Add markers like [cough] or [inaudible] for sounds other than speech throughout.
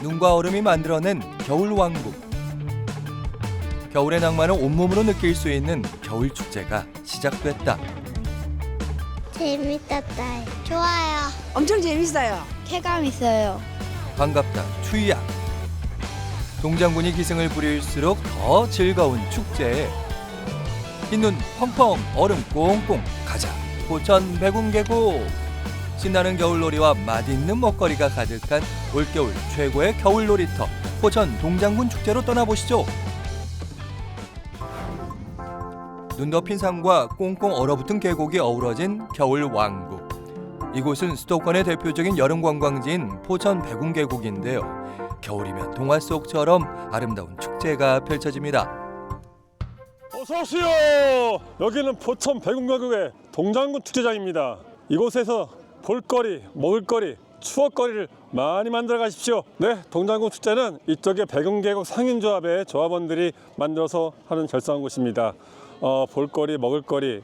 눈과 얼음이 만들어낸 겨울 왕국. 겨울의 낭만을 온몸으로 느낄 수 있는 겨울 축제가 시작됐다. 재밌었어요. 좋아요. 엄청 재밌어요. 쾌감 있어요. 반갑다 추위야. 동장군이 기승을 부릴수록 더 즐거운 축제. 흰눈 펑펑 얼음 꽁꽁 가자 포천 백운계곡. 신나는 겨울놀이와 맛있는 먹거리가 가득한 올겨울 최고의 겨울 놀이터 포천 동장군 축제로 떠나보시죠. 눈 덮인 산과 꽁꽁 얼어붙은 계곡이 어우러진 겨울 왕국. 이곳은 수도권의 대표적인 여름 관광지인 포천 백운계곡인데요. 겨울이면 동화 속처럼 아름다운 축제가 펼쳐집니다. 어서 오세요. 여기는 포천 백운가국의 동장군 축제장입니다. 이곳에서 볼거리, 먹을거리, 추억거리를 많이 만들어 가십시오. 네, 동장군 축제는 이쪽에 백운계곡 상인조합의 조합원들이 만들어서 하는 절성한 곳입니다. 어, 볼거리, 먹을거리를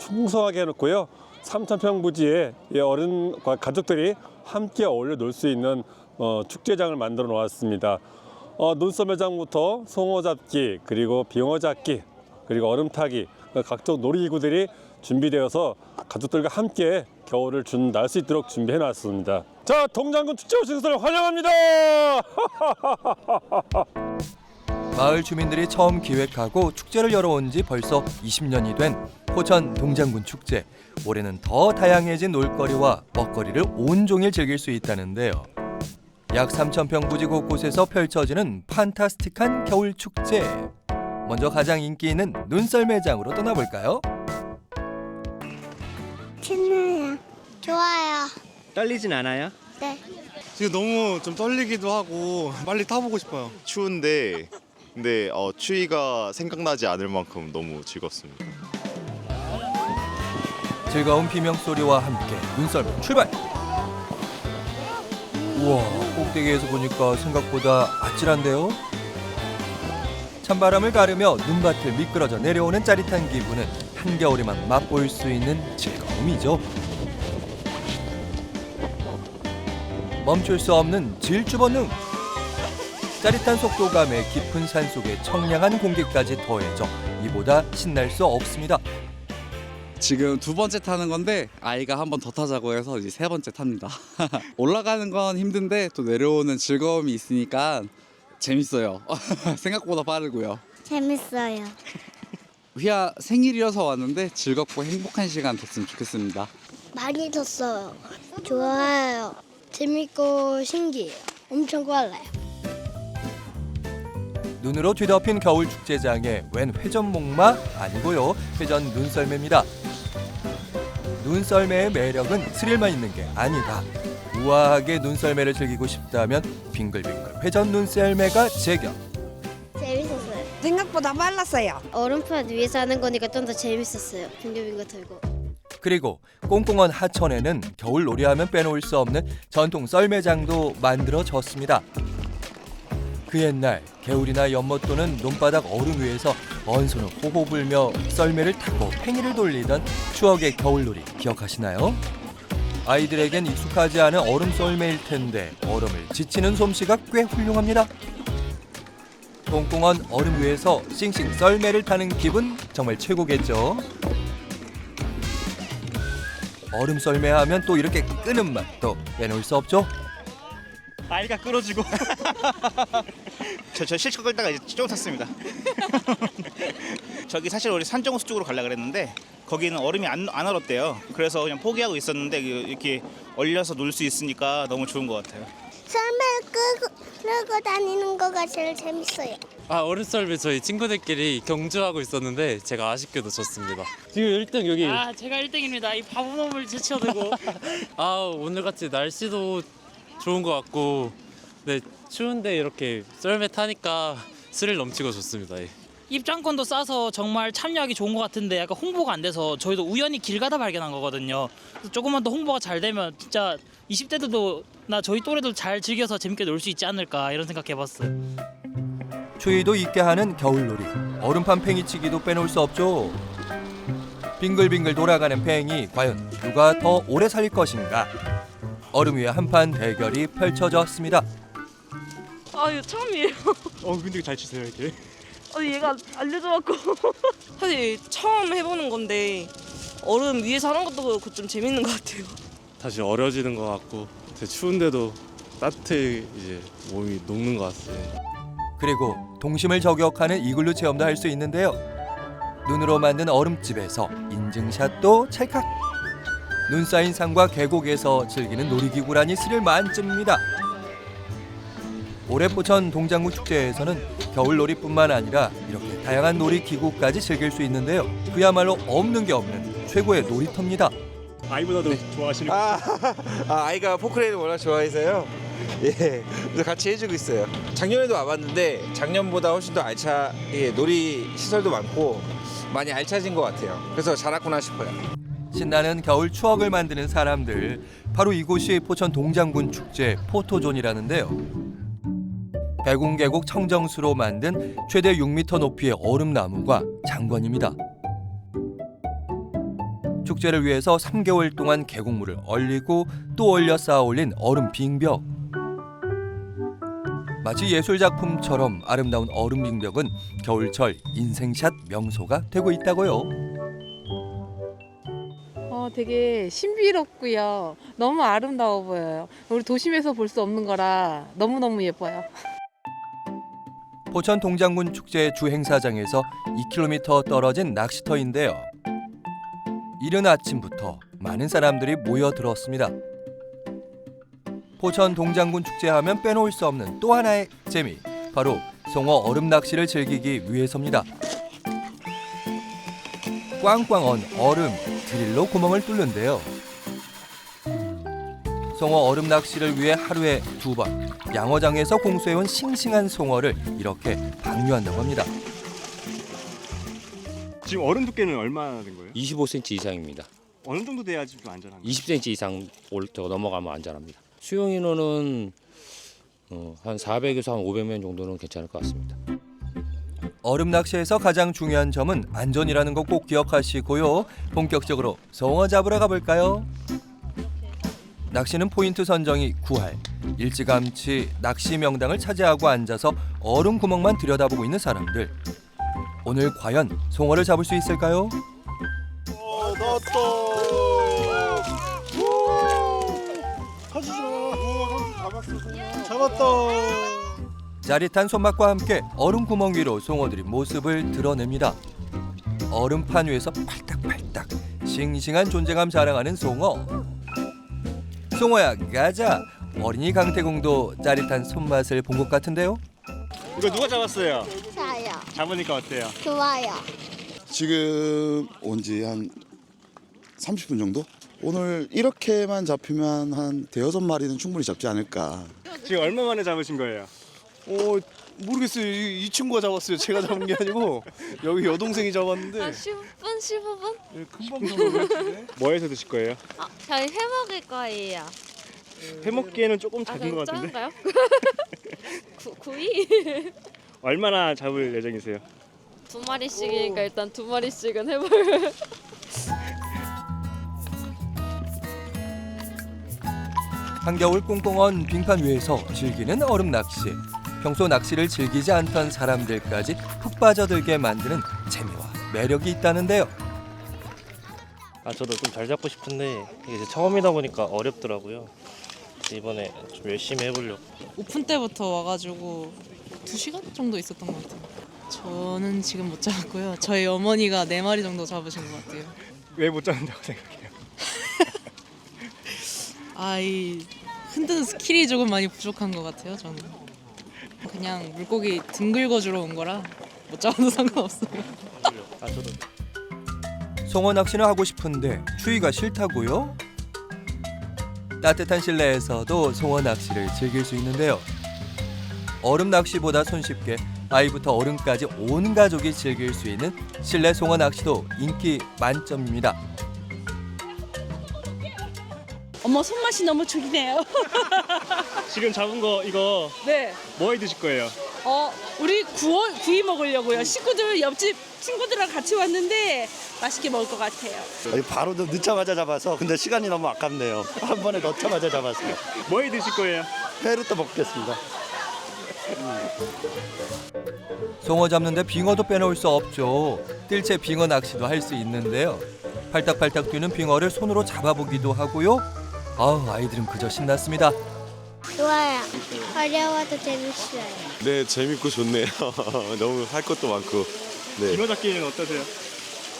풍성하게 해놓고요. 3,000평 부지에 이 어른과 가족들이 함께 어울려 놀 수 있는 어, 축제장을 만들어 놓았습니다. 어, 눈썰 매장부터 송어 잡기 그리고 빙어 잡기 그리고 얼음 타기 각종 놀이기구들이 준비되어서 가족들과 함께 겨울을 준 날 수 있도록 준비해 놨습니다. 자, 동장군 축제 오신 것을 환영합니다. [laughs] 마을 주민들이 처음 기획하고 축제를 열어온 지 벌써 20년이 된 포천 동장군 축제. 올해는 더 다양해진 놀거리와 먹거리를 온종일 즐길 수 있다는데요. 약 3,000평 부지 곳곳에서 펼쳐지는 판타스틱한 겨울 축제. 먼저 가장 인기 있는 눈썰 매장으로 떠나볼까요? 신나요. 좋아요. 떨리진 않아요? 네. 지금 너무 좀 떨리기도 하고 빨리 타보고 싶어요. 추운데 근데 어, 추위가 생각나지 않을 만큼 너무 즐겁습니다. 즐거운 비명 소리와 함께 눈썰매 출발. 우와 꼭대기에서 보니까 생각보다 아찔한데요. 찬바람을 가르며 눈밭을 미끄러져 내려오는 짜릿한 기분은 한겨울에만 맛볼 수 있는 즐거움 이죠. 멈출 수 없는 질주 본능. 짜릿한 속도감에 깊은 산속의 청량한 공기까지 더해져 이보다 신날 수 없습니다. 지금 두 번째 타는 건데 아이가 한 번 더 타자고 해서 이제 세 번째 탑니다. [laughs] 올라가는 건 힘든데 또 내려오는 즐거움이 있으니까 재밌어요. [laughs] 생각보다 빠르고요. 재밌어요. 휘하 생일이어서 왔는데 즐겁고 행복한 시간 됐으면 좋겠습니다. 많이 졌어요. 좋아요. 재밌고 신기해요. 엄청 빨라요. 눈으로 뒤덮인 겨울 축제장에 웬 회전목마 아니고요 회전 눈썰매입니다. 눈썰매의 매력은 스릴만 있는 게 아니다. 우아하게 눈썰매를 즐기고 싶다면 빙글빙글 회전 눈썰매가 제격. 생각보다 빨랐어요. 얼음판 위에서 하는 거니까 좀 더 재밌었어요. 빙글빙글 들고. 그리고 꽁꽁한 하천에는 겨울 놀이하면 빼놓을 수 없는 전통 썰매장도 만들어졌습니다. 그 옛날 개울이나 연못 또는 논바닥 얼음 위에서 언손을 호호 불며 썰매를 타고 팽이를 돌리던 추억의 겨울놀이 기억하시나요? 아이들에겐 익숙하지 않은 얼음 썰매일 텐데 얼음을 지치는 솜씨가 꽤 훌륭합니다. 꽁꽁한 얼음 위에서 싱싱 썰매를 타는 기분 정말 최고겠죠? 얼음 썰매하면 또 이렇게 끄는 맛도 빼놓을 수 없죠? 아이가 끌어주고 [laughs] 저, 저 실컷 끌다가 이제 조금 탔습니다. [laughs] 저기 사실 우리 산정호수 쪽으로 가려고 그랬는데 거기는 얼음이 안, 안 얼었대요. 그래서 그냥 포기하고 있었는데 이렇게 얼려서 놀 수 있으니까 너무 좋은 것 같아요. 썰매를 끄고, 끌고 다니는 거가 제일 재밌어요. 아 어른썰매 저희 친구들끼리 경주하고 있었는데 제가 아쉽게도 졌습니다. 지금 1등 여기. 아 제가 1등입니다. 이 바보놈을 제쳐두고 [laughs] 아 오늘 같이 날씨도 좋은 것 같고 네 추운데 이렇게 썰매 타니까 스릴 넘치고 좋습니다. 예. 입장권도 싸서 정말 참여하기 좋은 것 같은데 약간 홍보가 안 돼서 저희도 우연히 길 가다 발견한 거거든요. 그래서 조금만 더 홍보가 잘 되면 진짜 20대들도 나 저희 또래도 잘 즐겨서 재밌게 놀 수 있지 않을까 이런 생각해봤어요. 추위도 잊게 하는 겨울놀이 얼음판 팽이치기도 빼놓을 수 없죠 빙글빙글 돌아가는 팽이 과연 누가 더 오래 살 것인가 얼음 위에 한판 대결이 펼쳐졌습니다 아 이거 처음이에요. 어 근데 잘 치세요 이렇게. 어 얘가 알려줘갖고 [laughs] 사실 처음 해보는 건데 얼음 위에서 하는 것도 그렇고 좀 재밌는 것 같아요. 다시 어려지는 것 같고 되게 추운데도 따뜻해 이제 몸이 녹는 것 같아요. 그리고 동심을 저격하는 이글루 체험도 할 수 있는데요. 눈으로 만든 얼음집에서 인증샷도 찰칵. 눈 쌓인 산과 계곡에서 즐기는 놀이기구라니 스릴 만점입니다. 올해 포천 동장군 축제에서는 겨울 놀이뿐만 아니라 이렇게 다양한 놀이기구까지 즐길 수 있는데요. 그야말로 없는 게 없는 최고의 놀이터입니다. 아이보다도 좋아하시는. 아, 아 아이가 포크레인을 워낙 좋아해서요. 예, 그래서 같이 해주고 있어요. 작년에도 와봤는데 작년보다 훨씬 더 알차, 예, 놀이 시설도 많고 많이 알차진 것 같아요. 그래서 잘했구나 싶어요. 신나는 겨울 추억을 만드는 사람들 바로 이곳이 포천 동장군 축제 포토존이라는데요. 백운계곡 청정수로 만든 최대 6m 높이의 얼음나무가 장관입니다. 축제를 위해서 3개월 동안 계곡물을 얼리고 또 얼려 쌓아 올린 얼음 빙벽. 마치 예술 작품처럼 아름다운 얼음 빙벽은 겨울철 인생샷 명소가 되고 있다고요. 어 되게 신비롭고요. 너무 아름다워 보여요. 우리 도심에서 볼 수 없는 거라 너무 너무 예뻐요. [laughs] 포천 동장군 축제 주 행사장에서 2km 떨어진 낚시터인데요. 이른 아침부터 많은 사람들이 모여들었습니다. 포천 동장군 축제 하면 빼놓을 수 없는 또 하나의 재미, 바로 송어 얼음 낚시를 즐기기 위해서입니다. 꽝꽝 언 얼음 드릴로 구멍을 뚫는데요. 송어 얼음 낚시를 위해 하루에 두 번 양어장에서 공수해온 싱싱한 송어를 이렇게 방류한다고 합니다. 지금 얼음 두께는 얼마나 된 거예요? 25cm 이상입니다. 어느 정도 돼야지 좀 안전한가요? 20cm 이상 올때 넘어가면 안전합니다. 수용 인원은 어, 한 400에서 한 500명 정도는 괜찮을 것 같습니다. 얼음 낚시에서 가장 중요한 점은 안전이라는 거 꼭 기억하시고요. 본격적으로 송어 잡으러 가볼까요? 낚시는 포인트 선정이 구할. 일찌감치 낚시 명당을 차지하고 앉아서 얼음 구멍만 들여다보고 있는 사람들. 오늘 과연 송어를 잡을 수 있을까요? 잡았다. 짜릿한 손맛과 함께 얼음 구멍 위로 송어들이 모습을 드러냅니다. 얼음판 위에서 팔딱팔딱 싱싱한 존재감 자랑하는 송어. 송어야 가자. 어린이 강태공도 짜릿한 손맛을 본 것 같은데요. 이거 누가 잡았어요? 자요. 잡으니까 어때요? 좋아요. 지금 온 지 한 30분 정도? 오늘 이렇게만 잡히면 한 대여섯 마리는 충분히 잡지 않을까. 지금 얼마 만에 잡으신 거예요? 어 모르겠어요. 이, 이 친구가 잡았어요. 제가 잡은 게 아니고 여기 여동생이 잡았는데 10분 15분? 예, 금방 같은데. 뭐해서 드실 거예요? 아, 저희 회 먹을 거예요. 회 먹기에는 조금 작은 것 같은데. [laughs] 구, 구이? [laughs] 얼마나 잡을 예정이세요? 두 마리씩이니까 일단 두 마리씩은 해볼. 한겨울 꽁꽁언 빙판 위에서 즐기는 얼음 낚시. 평소 낚시를 즐기지 않던 사람들까지 푹 빠져들게 만드는 재미와 매력이 있다는데요. 아 저도 좀 잘 잡고 싶은데 이게 이제 처음이다 보니까 어렵더라고요. 이번에 좀 열심히 해보려고. 오픈 때부터 와가지고 두 시간 정도 있었던 것 같아요. 저는 지금 못 잡았고요. 저희 어머니가 네 마리 정도 잡으신 것 같아요. 왜 못 잡는다고 생각해요? [laughs] 아이 흔드는 스킬이 조금 많이 부족한 것 같아요. 저는 그냥 물고기 등 긁어주러 온 거라 못 잡아도 상관없어요. 송어 낚시는 하고 싶은데 추위가 싫다고요? 따뜻한 실내에서도 송어 낚시를 즐길 수 있는데요. 얼음 낚시보다 손쉽게 아이부터 어른까지 온 가족이 즐길 수 있는 실내 송어 낚시도 인기 만점입니다. 어머 손맛이 너무 죽이네요. [laughs] 지금 잡은 거 이거 네. 뭐해 드실 거예요? 어 우리 구워 구이 먹으려고요. 식구들 옆집 친구들이랑 같이 왔는데 맛있게 먹을 것 같아요. 바로 늦자마자 잡아서 근데 시간이 너무 아깝네요. 한 번에 넣자마자 잡았어요. 뭐해 드실 거예요? 회를 또 먹겠습니다. 송어 잡는데 빙어도 빼놓을 수 없죠. 뜰채 빙어 낚시도 할 수 있는데요. 팔딱팔딱 뛰는 빙어를 손으로 잡아보기도 하고요. 아우 아이들은 그저 신났습니다. 좋아요. 어려워도 재밌어요. 네, 재밌고 좋네요. [laughs] 너무 할 것도 많고. 네, 빙어 잡기는 어떠세요?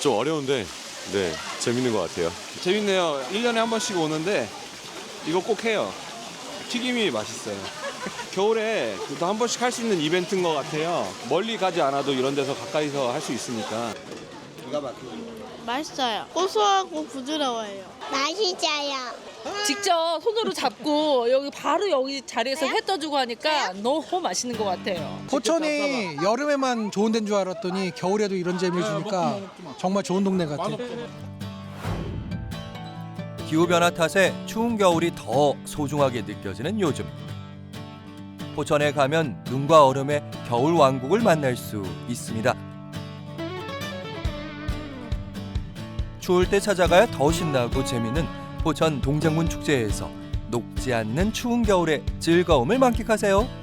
좀 어려운데, 네, 재밌는 것 같아요. 재밌네요. 1년에 한 번씩 오는데 이거 꼭 해요. 튀김이 맛있어요. 겨울에 그래도 한 번씩 할 수 있는 이벤트인 것 같아요. 멀리 가지 않아도 이런 데서 가까이서 할 수 있으니까. 맛있어요. 고소하고 부드러워요. 맛있어요. 직접 손으로 잡고 여기 바로 여기 자리에서 회 떠주고 하니까 너무 맛있는 것 같아요. 포천이 여름에만 좋은 데인 줄 알았더니 겨울에도 이런 재미를 주니까 정말 좋은 동네 같아요. 기후 변화 탓에 추운 겨울이 더 소중하게 느껴지는 요즘. 포천에 가면 눈과 얼음의 겨울 왕국을 만날 수 있습니다. 추울 때 찾아가야 더 신나고 재미는 포천 동장군 축제에서 녹지 않는 추운 겨울의 즐거움을 만끽하세요.